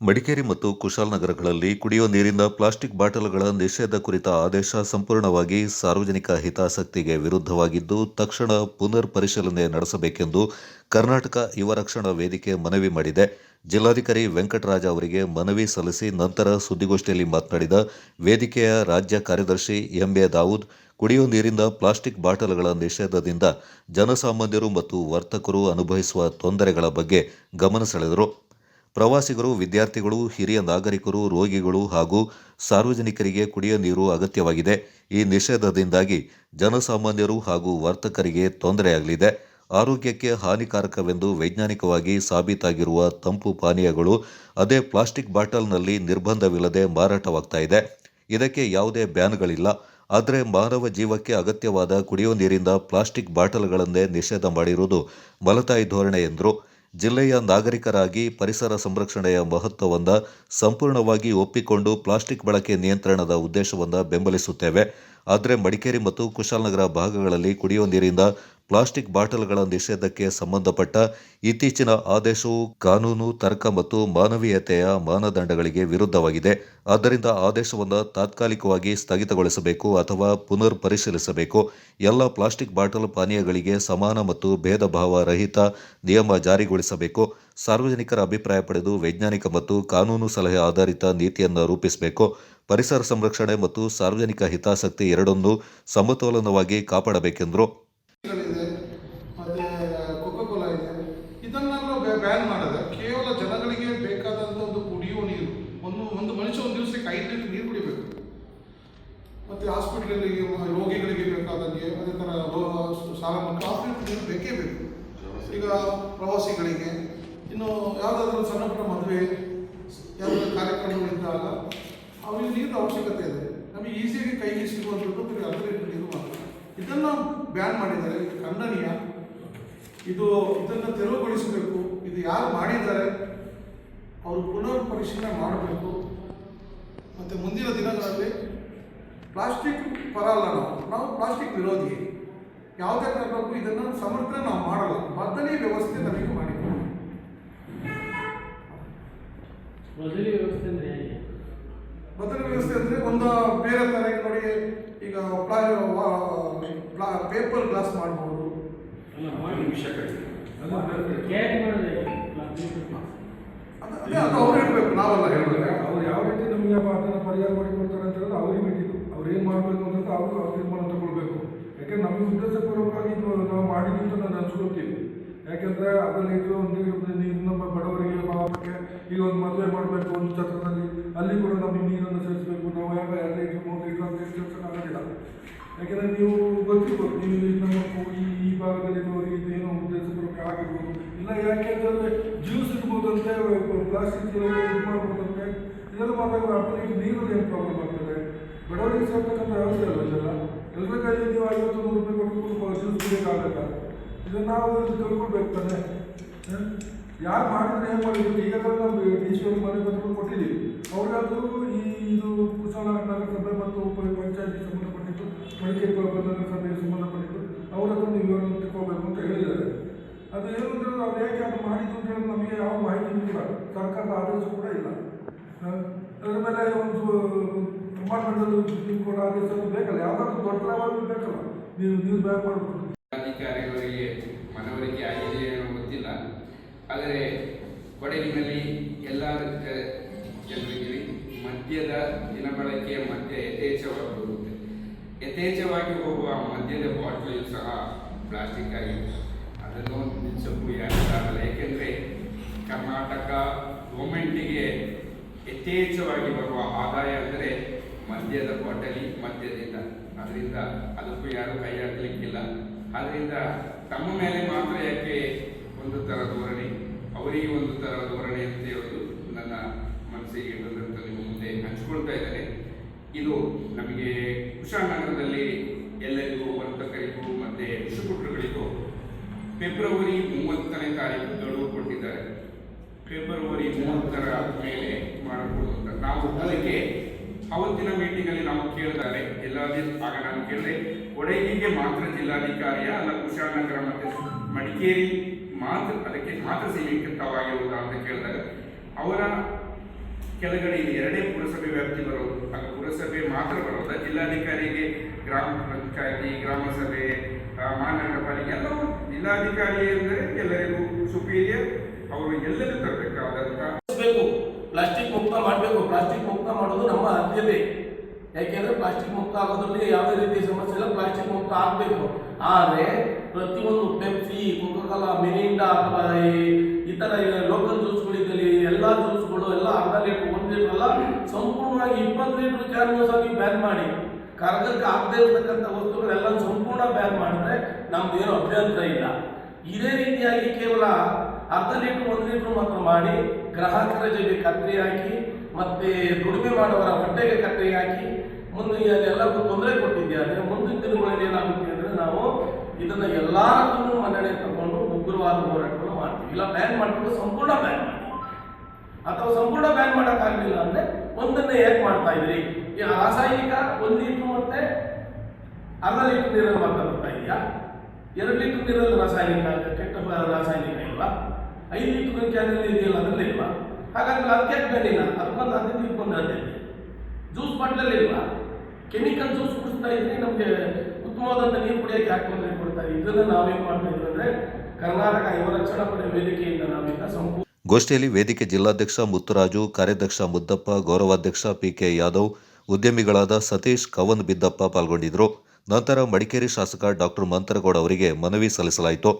ಮಡಿಕೇರಿ ಮತ್ತು ಕುಶಾಲನಗರಗಳಲ್ಲಿ ಕುಡಿಯುವ ನೀರಿನ ಪ್ಲಾಸ್ಟಿಕ್ ಬಾಟಲ್ಗಳ ನಿಷೇಧ ಕುರಿತ ಆದೇಶ ಸಂಪೂರ್ಣವಾಗಿ ಸಾರ್ವಜನಿಕ ಹಿತಾಸಕ್ತಿಗೆ ವಿರುದ್ಧವಾಗಿದ್ದು, ತಕ್ಷಣ ಪುನರ್ ಪರಿಶೀಲನೆ ನಡೆಸಬೇಕೆಂದು ಕರ್ನಾಟಕ ಯುವ ರಕ್ಷಣಾ ವೇದಿಕೆ ಮನವಿ ಮಾಡಿದೆ. ಜಿಲ್ಲಾಧಿಕಾರಿ ವೆಂಕಟರಾಜ ಅವರಿಗೆ ಮನವಿ ಸಲ್ಲಿಸಿ ನಂತರ ಸುದ್ದಿಗೋಷ್ಠಿಯಲ್ಲಿ ಮಾತನಾಡಿದ ವೇದಿಕೆಯ ರಾಜ್ಯ ಕಾರ್ಯದರ್ಶಿ ಎಂಎ ದಾವೂದ್, ಕುಡಿಯುವ ನೀರಿನ ಪ್ಲಾಸ್ಟಿಕ್ ಬಾಟಲ್ಗಳ ನಿಷೇಧದಿಂದ ಜನಸಾಮಾನ್ಯರು ಮತ್ತು ವರ್ತಕರು ಅನುಭವಿಸುವ ತೊಂದರೆಗಳ ಬಗ್ಗೆ ಗಮನ ಸೆಳೆದರು. ಪ್ರವಾಸಿಗರು, ವಿದ್ಯಾರ್ಥಿಗಳು, ಹಿರಿಯ ನಾಗರಿಕರು, ರೋಗಿಗಳು ಹಾಗೂ ಸಾರ್ವಜನಿಕರಿಗೆ ಕುಡಿಯುವ ನೀರು ಅಗತ್ಯವಾಗಿದೆ. ಈ ನಿಷೇಧದಿಂದಾಗಿ ಜನಸಾಮಾನ್ಯರು ಹಾಗೂ ವರ್ತಕರಿಗೆ ತೊಂದರೆಯಾಗಲಿದೆ. ಆರೋಗ್ಯಕ್ಕೆ ಹಾನಿಕಾರಕವೆಂದು ವೈಜ್ಞಾನಿಕವಾಗಿ ಸಾಬೀತಾಗಿರುವ ತಂಪು ಪಾನೀಯಗಳು ಅದೇ ಪ್ಲಾಸ್ಟಿಕ್ ಬಾಟಲ್ನಲ್ಲಿ ನಿರ್ಬಂಧವಿಲ್ಲದೆ ಮಾರಾಟವಾಗ್ತಾ ಇದೆ. ಇದಕ್ಕೆ ಯಾವುದೇ ಬ್ಯಾನ್ಗಳಿಲ್ಲ. ಆದರೆ ಮಾನವ ಜೀವಕ್ಕೆ ಅಗತ್ಯವಾದ ಕುಡಿಯುವ ನೀರಿಂದ ಪ್ಲಾಸ್ಟಿಕ್ ಬಾಟಲ್ಗಳನ್ನೇ ನಿಷೇಧ ಮಾಡಿರುವುದು ಮಲತಾಯಿ ಧೋರಣೆ ಎಂದರು. ಜಿಲ್ಲೆಯ ನಾಗರಿಕರಾಗಿ ಪರಿಸರ ಸಂರಕ್ಷಣೆಯ ಮಹತ್ವವನ್ನು ಸಂಪೂರ್ಣವಾಗಿ ಒಪ್ಪಿಕೊಂಡು ಪ್ಲಾಸ್ಟಿಕ್ ಬಳಕೆ ನಿಯಂತ್ರಣದ ಉದ್ದೇಶವನ್ನು ಬೆಂಬಲಿಸುತ್ತೇವೆ. ಆದರೆ ಮಡಿಕೇರಿ ಮತ್ತು ಕುಶಾಲನಗರ ಭಾಗಗಳಲ್ಲಿ ಕುಡಿಯುವ ನೀರಿನ ಪ್ಲಾಸ್ಟಿಕ್ ಬಾಟಲ್ಗಳ ನಿಷೇಧಕ್ಕೆ ಸಂಬಂಧಪಟ್ಟ ಇತ್ತೀಚಿನ ಆದೇಶವು ಕಾನೂನು, ತರ್ಕ ಮತ್ತು ಮಾನವೀಯತೆಯ ಮಾನದಂಡಗಳಿಗೆ ವಿರುದ್ಧವಾಗಿದೆ. ಆದ್ದರಿಂದ ಆದೇಶವನ್ನು ತಾತ್ಕಾಲಿಕವಾಗಿ ಸ್ಥಗಿತಗೊಳಿಸಬೇಕು ಅಥವಾ ಪುನರ್ ಪರಿಶೀಲಿಸಬೇಕು ಎಲ್ಲ ಪ್ಲಾಸ್ಟಿಕ್ ಬಾಟಲ್ ಪಾನೀಯಗಳಿಗೆ ಸಮಾನ ಮತ್ತು ಭೇದ ರಹಿತ ನಿಯಮ ಜಾರಿಗೊಳಿಸಬೇಕು. ಸಾರ್ವಜನಿಕರ ಅಭಿಪ್ರಾಯ ಪಡೆದು ವೈಜ್ಞಾನಿಕ ಮತ್ತು ಕಾನೂನು ಸಲಹೆ ಆಧಾರಿತ ನೀತಿಯನ್ನು ರೂಪಿಸಬೇಕು. ಪರಿಸರ ಸಂರಕ್ಷಣೆ ಮತ್ತು ಸಾರ್ವಜನಿಕ ಹಿತಾಸಕ್ತಿ ಎರಡನ್ನೂ ಸಮತೋಲನವಾಗಿ ಕಾಪಾಡಬೇಕೆಂದರು ಇದೆ ಮತ್ತೆ ಕೊಕೋ ಕೋಲಾ ಇದೆ ಇದನ್ನೆಲ್ಲ ಬ್ಯಾನ್ ಮಾಡಿದ್ರೆ ಕೇವಲ ಜನಗಳಿಗೆ ಬೇಕಾದಂಥ ಒಂದು ಕುಡಿಯುವ ನೀರು ಒಂದು ಒಂದು ಮನುಷ್ಯ ಒಂದು ದಿವಸಕ್ಕೆ ಐದು ಲೀಟರ್ ನೀರು ಕುಡಿಬೇಕು ಮತ್ತೆ ರೋಗಿಗಳಿಗೆ ಬೇಕಾದಂಗೆ ಅದೇ ಥರ ಸಾಲ ನೀರು ಬೇಕೇ ಬೇಕು. ಈಗ ಪ್ರವಾಸಿಗಳಿಗೆ ಇನ್ನು ಯಾವುದಾದ್ರೂ ಸಣ್ಣ ಪುಟ್ಟ ಮದುವೆ ಯಾವುದಾದ್ರು ಕಾರ್ಯಕ್ರಮಗಳಿದ್ದಾಗ ಅವರಿಗೆ ನೀರಿನ ಅವಶ್ಯಕತೆ ಇದೆ. ನಮಗೆ ಈಸಿಯಾಗಿ ಕೈಗೆ ಸಿಗುವಂಥದ್ದು ಬರೀ ಅರ್ಧ ಲೀಟರ್ ನೀರು ಮಾತ್ರ. ಇದನ್ನು ಬ್ಯಾನ್ ಮಾಡಿದ್ದಾರೆ. ಇದು ಖಂಡನೀಯ. ಇದು ಇದನ್ನು ತೆರವುಗೊಳಿಸಬೇಕು. ಇದು ಯಾರು ಮಾಡಿದ್ದಾರೆ ಅವರು ಪುನರ್ ಪರಿಶೀಲನೆ ಮಾಡಬೇಕು. ಮತ್ತು ಮುಂದಿನ ದಿನಗಳಲ್ಲಿ ಪ್ಲಾಸ್ಟಿಕ್ ಪರ ಅಲ್ಲ ನಾವು. ನಾವು ಪ್ಲಾಸ್ಟಿಕ್ ವಿರೋಧಿ ಯಾವುದೇ ಕಾರಣಕ್ಕೂ ಇದನ್ನು ಸಮರ್ಥ ನಾವು ಮಾಡಲ್ಲ. ಬದಲಿ ವ್ಯವಸ್ಥೆ ನಮಗೆ ಮಾಡಿ ಬದಲಿ ವ್ಯವಸ್ಥೆ ಅಂದರೆ ಬದಲಿ ವ್ಯವಸ್ಥೆ ಅಂದರೆ ಒಂದು ಬೇರೆ ಥರ ನೋಡಿ. ಈಗ ಪ್ಲಾ ಪೇಪರ್ ಗ್ಲಾಸ್ ಮಾಡ್ಬೋದು. ಅದು ಅದೇ ಅದು ಅವ್ರು ಹೇಳಬೇಕು ನಾವೆಲ್ಲ ಹೇಳಬೇಕು ಅವ್ರು ಯಾವ ರೀತಿ ನಮಗೆ ಅದನ್ನು ಪರಿಹಾರ ಮಾಡಿಕೊಡ್ತಾರೆ ಅಂತ ಹೇಳೋದು ಅವ್ರಿಗೆ ಅವ್ರು ಏನು ಮಾಡಬೇಕು ಅಂತ ಅವರು ಅವ್ರ ತೀರ್ಮಾನ ತಗೊಳ್ಬೇಕು. ಯಾಕೆಂದ್ರೆ ನಮಗೆ ಉದ್ದೇಶಪೂರ್ವಕವಾಗಿ ನಾವು ಮಾಡಿದ್ದೀವಿ ಅಂತ ನಾನು ಅನ್ಸ್ಕೊಳ್ತೀವಿ ಯಾಕೆಂದರೆ ಅದರಲ್ಲಿ ಇದು ನೀರು ನೀರು ನಮ್ಮ ಬಡವರಿಗೆ ಪಾಪಕ್ಕೆ ಈಗ ಒಂದು ಮದುವೆ ಮಾಡಬೇಕು ಒಂದು ಛತ್ರದಲ್ಲಿ ಅಲ್ಲಿ ಕೂಡ ನಮಗೆ ನೀರನ್ನು ಸೇರಿಸಬೇಕು ನಾವು ಯಾವ ಎರಡು ಲೀಟ್ರ್ ಮೂರು ಲೀಟ್ರ್ ಅಂತ ಸೇರಿಸೋಕ್ಕಾಗೋದಿಲ್ಲ ಯಾಕೆಂದ್ರೆ ನೀವು ಗೊತ್ತಿರ್ಬೋದು, ನೀವು ನಮ್ಮ ಈ ಈ ಭಾಗದಲ್ಲಿ ಇದೇನೋ ಉದ್ದೇಶಪೂರ್ವಕ ಆಗಿರ್ಬೋದು. ಇಲ್ಲ ಯಾಕೆಂದ್ರೆ ಜ್ಯೂಸ್ ಇರ್ಬೋದು ಅಂತ, ಪ್ಲಾಸ್ಟಿಕ್ ಇದು ಮಾಡ್ಬೋದು ಅಂತ. ಇದೆಲ್ಲ ಮಾಡಿದಾಗ ಅಪ್ಪ ನೀರು ಏನು ಪ್ರಾಬ್ಲಮ್ ಆಗ್ತದೆ? ಬಡವರಿಗೆ ಸೇರ್ತಕ್ಕಂಥ ವ್ಯವಸ್ಥೆ ಅಲ್ಲ ಇದೆಲ್ಲ ಎಲ್ಲರ ಕೈಲಿ ನೀವು ಐವತ್ತು ನೂರು ರೂಪಾಯಿ ಕೊಟ್ಟು ಕುಡಿಯೋಕ್ಕಾಗಲ್ಲ ಇದನ್ನು ನಾವು ತಿಳ್ಕೊಳ್ಬೇಕು ತಾನೆ? ಯಾರು ಮಾಡಿದ್ರೆ ಏನು ಮಾಡಿದ್ರು? ಈಗ ನಾವು ಅವ್ರಿಗೆ ಮನೆ ಬಂದು ಕೊಟ್ಟಿದ್ದೀವಿ. ಅವ್ರಿಗಾದರೂ ಈ ಇದು ಕುಶಾಲನಗರ ನಗರಸಭೆ ಮತ್ತು ಪಂಚಾಯತಿ ಸಂಬಂಧಪಟ್ಟಿದ್ದು, ಮಡಿಕೇರಿ ಸಭೆಗೆ ಸಂಬಂಧಪಟ್ಟಿದ್ದು ಅವ್ರ ಹತ್ರ ನೀವು ವಿವರವನ್ನು ತಿಳ್ಕೊಬೇಕು ಅಂತ ಹೇಳಿದ್ದಾರೆ. ಅದು ಏನು ಅಂದರೆ ನಾವು ಹೇಗೆ ಅದು ಮಾಡಿದ್ದು ಅಂತ ಹೇಳಿ ನಮಗೆ ಯಾವ ಮಾಹಿತಿ ಇಲ್ಲ. ಸರ್ಕಾರದ ಆದೇಶ ಕೂಡ ಇಲ್ಲ? ಅದರ ಮೇಲೆ ಒಂದು ಬೇಕಲ್ಲ? ಯಾವುದಾದ್ರು ದೊಡ್ಡ ಲೆವೆಲ್ ಬೇಕಲ್ಲ? ನೀವು ನೀವು ಬ್ಯಾಕ್ ಅಧಿಕಾರಿಗಳಿಗೆ, ಮನವರಿಕೆ ಆಗಿದೆ ಏನೋ ಗೊತ್ತಿಲ್ಲ. ಆದರೆ ಕೊಡಗಿನಲ್ಲಿ ಎಲ್ಲ ಜನರಿಗೆ ಮದ್ಯದ ದಿನಬಳಕೆಯ ಮತ್ತೆ ಯಥೇಚ್ಛವಾಗಿ ಹೋಗುತ್ತೆ ಯಥೇಚ್ಛವಾಗಿ ಹೋಗುವ ಮದ್ಯದ ಬಾಟ್ಲು ಸಹ ಪ್ಲಾಸ್ಟಿಕ್ ಆಗಿದೆ ಅದನ್ನು ನಿಲ್ಲಿಸಕ್ಕೂ ಯಾರಿಗಾಗಲ್ಲ ಏಕೆಂದರೆ ಕರ್ನಾಟಕ ಗೌರ್ಮೆಂಟಿಗೆ ಯಥೇಚ್ಛವಾಗಿ ಬರುವ ಆದಾಯ ಅಂದರೆ ಮದ್ಯದ ಬಾಟಲಿ ಮದ್ಯದಿಂದ. ಅದರಿಂದ ಅದಕ್ಕೂ ಯಾರು ಕೈ ಹಾಕಲಿಕ್ಕಿಲ್ಲ. ಆದ್ದರಿಂದ ತಮ್ಮ ಮೇಲೆ ಮಾತ್ರ ಯಾಕೆ ಒಂದು ಥರ ಧೋರಣೆ? ಅವರಿಗೆ ಒಂದು ಥರ ಧೋರಣೆ ಅಂತ ಹೇಳೋದು ನನ್ನ ಮನಸ್ಸಿಗೆ ನಿಮ್ಮ ಮುಂದೆ ಹಂಚ್ಕೊಳ್ತಾ ಇದ್ದಾರೆ ಇದು ನಮಗೆ ಕುಶಾಲನಗರದಲ್ಲಿ ಎಲ್ಲರಿಗೂ, ವರ್ತಕರಿಗೂ, ಮತ್ತು ವಿಷುಪುತ್ರಗಳಿಗೂ ಫೆಬ್ರವರಿ ಮೂವತ್ತನೇ ತಾರೀಕು ಗಡುವು ಕೊಟ್ಟಿದ್ದಾರೆ. ಫೆಬ್ರವರಿ ಮೂವತ್ತರ ಮೇಲೆ ಮಾಡಿಕೊಡುವಂಥ ನಾವು ಅದಕ್ಕೆ ಅವತ್ತಿನ ಮೀಟಿಂಗಲ್ಲಿ ನಾವು ಕೇಳಿದ್ದಾರೆ. ಎಲ್ಲಾದಿ ಆಗ ನಾನು ಕೇಳಿದೆ, ಕೊಡಗಿಗೆ ಮಾತ್ರ ಜಿಲ್ಲಾಧಿಕಾರಿಯ ಅಲ್ಲ ಕುಶಾಲನಗರ ಮತ್ತು ಮಡಿಕೇರಿ ಮಾತ್ರ, ಅದಕ್ಕೆ ಮಾತ್ರ ಸೀಮಿತವಾಗಿರುವುದಾ ಅಂತ ಕೇಳಿದಾಗ, ಅವರ ಕೆಳಗಡೆ ಎರಡೇ ಪುರಸಭೆ ವ್ಯಾಪ್ತಿ ಬರೋದು ಆ ಪುರಸಭೆ ಮಾತ್ರ ಬರೋದ? ಜಿಲ್ಲಾಧಿಕಾರಿಗೆ ಗ್ರಾಮ ಪಂಚಾಯತಿ ಗ್ರಾಮ ಸಭೆ ಮಹಾನಗರ ಪಾಲಿಕೆ, ಎಲ್ಲವೂ ಜಿಲ್ಲಾಧಿಕಾರಿ ಅಂದರೆ ಎಲ್ಲರಿಗೂ ಸುಪೀರಿಯರ್, ಅವರು ಎಲ್ಲರೂ ತರಬೇಕಾದಂಥ ಬೇಕು ಪ್ಲಾಸ್ಟಿಕ್ ಮುಕ್ತ ಮಾಡಬೇಕು ಪ್ಲಾಸ್ಟಿಕ್ ಮುಕ್ತ ಮಾಡೋದು ನಮ್ಮ ಆದ್ಯತೆ ಯಾಕೆಂದ್ರೆ ಪ್ಲಾಸ್ಟಿಕ್ ಮುಕ್ತ ಆಗೋದ್ರಲ್ಲಿ ಯಾವುದೇ ರೀತಿಯ ಸಮಸ್ಯೆ ಇಲ್ಲ, ಪ್ಲಾಸ್ಟಿಕ್ ಮುಕ್ತ ಆಗಬೇಕು. ಆದರೆ ಪ್ರತಿಯೊಂದು ಪೆಪ್ಸಿ ಕುಕ್ಕಲ ಮಿರಿಂಡಾ ಅಥವಾ ಈ- ಥರ ಲೋಕಲ್ ಜ್ಯೂಸ್ಗಳಿದ್ದಲ್ಲಿ ಎಲ್ಲ ಜ್ಯೂಸ್ಗಳು ಎಲ್ಲ ಅರ್ಧ ಲೀಟರ್ ಒಂದು ಲೀಟರ್ ಎಲ್ಲ ಸಂಪೂರ್ಣವಾಗಿ ಇಪ್ಪತ್ತು ಲೀಟರ್ ಕ್ಯಾನ್ವಸ್ ಆಗಿ ಬ್ಯಾನ್ ಮಾಡಿ ಕರಗಕ್ಕೆ ಆಗದೇ ಇರತಕ್ಕಂಥ ವಸ್ತುಗಳೆಲ್ಲ ಸಂಪೂರ್ಣ ಬ್ಯಾನ್ ಮಾಡಿದ್ರೆ ನಮ್ದು ಏನು ಅಭ್ಯಂತರ ಇಲ್ಲ. ಇದೇ ರೀತಿಯಾಗಿ ಕೇವಲ ಅರ್ಧ ಲೀಟರ್ ಒಂದು ಲೀಟರ್ ಮಾತ್ರ ಮಾಡಿ ಗ್ರಾಹಕರ ಜೊತೆ ಕತ್ರಿ ಹಾಕಿ ಮತ್ತೆ ದುಡಿಮೆ ಮಾಡುವವರ ಹೊಟ್ಟೆಗೆ ಕಟ್ಟೆ ಹಾಕಿ ಮುಂದೆ ಎಲ್ಲರಿಗೂ ತೊಂದರೆ ಕೊಟ್ಟಿದ್ದಾರೆ ಮುಂದಿನ ದಿನಗಳಲ್ಲಿ ಏನಾಗುತ್ತೆ ಅಂದರೆ ನಾವು ಇದನ್ನ ಎಲ್ಲಾರನ್ನೂ ಮನ್ನಣೆ ತಗೊಂಡು ಉಗ್ರವಾದ ಹೋರಾಟವನ್ನು ಮಾಡ್ತೀವಿ. ಇಲ್ಲ ಬ್ಯಾನ್ ಮಾಡ್ಕೊಂಡು ಸಂಪೂರ್ಣ ಬ್ಯಾನ್ ಮಾಡಿ ಅಥವಾ ಸಂಪೂರ್ಣ ಬ್ಯಾನ್ ಮಾಡೋಕ್ಕಾಗಲಿಲ್ಲ ಅಂದ್ರೆ ಒಂದನ್ನೇ ಏನ್ ಮಾಡ್ತಾ ಇದ್ರಿ? ಈ ರಾಸಾಯನಿಕ ಒಂದು ಲೀಟರ್ ಮತ್ತೆ ಅರ್ಧ ಲೀಟರ್ ನೀರಲ್ಲಿ ಮಾತ್ರ ಬರ್ತಾ ಇದೆಯಾ ಎರಡು ಲೀಟರ್ ನೀರಲ್ಲಿ ರಾಸಾಯನಿಕ, ಕೆಟ್ಟ ರಾಸಾಯನಿಕ ಇಲ್ವಾ? ಐದು ಲೀಟರ್ ಕ್ಯಾನಲ್ಲಿ ಇದೆಯಲ್ಲ ಅದರಲ್ಲಿ ಇಲ್ವಾ? ಹಾಗಾದ್ರೆ ಅದಕ್ಕೆ ಇಲ್ಲ ಅದಕ್ಕೊಂದು ಹದಿನೈದು ಇದಕ್ಕೊಂದು ಹದಿನೈದು ಜ್ಯೂಸ್ ಬಾಟ್ಲಲ್ಲಿ ಇಲ್ವಾ? ಕೆಮಿಕಲ್ ಜ್ಯೂಸ್ ಕುಡಿಸ್ತಾ ಇದ್ರೆ ನಮಗೆ ಉತ್ತಮವಾದಂಥ ನೀರು ಕುಡಿಯೋಕೆ ಯಾಕೆ ತೊಂದರೆ ಕೊಡ್ತಾರೆ ಇದ್ದೀವಿ ಇದನ್ನು ನಾವೇನು ಮಾಡ್ತಾ ಇದ್ವಿ ಅಂದರೆ ಕರ್ನಾಟಕ ಯುವರಕ್ಷಣಾ ಪಡೆ ವೇದಿಕೆಯಿಂದ ನಾವೀಗ ಸಂಪೂರ್ಣ ಗೋಷ್ಠಿಯಲ್ಲಿ ವೇದಿಕೆ ಜಿಲ್ಲಾಧ್ಯಕ್ಷ ಮುತ್ತುರಾಜು, ಕಾರ್ಯಾಧ್ಯಕ್ಷ ಮುದ್ದಪ್ಪ, ಗೌರವಾಧ್ಯಕ್ಷ ಪಿಕೆ ಯಾದವ್, ಉದ್ಯಮಿಗಳಾದ ಸತೀಶ್, ಕವನ್ ಬಿದ್ದಪ್ಪ ಪಾಲ್ಗೊಂಡಿದ್ದರು ನಂತರ ಮಡಿಕೇರಿ ಶಾಸಕ ಡಾಕ್ಟರ್ ಮಂತರಗೌಡ ಅವರಿಗೆ ಮನವಿ ಸಲ್ಲಿಸಲಾಯಿತು.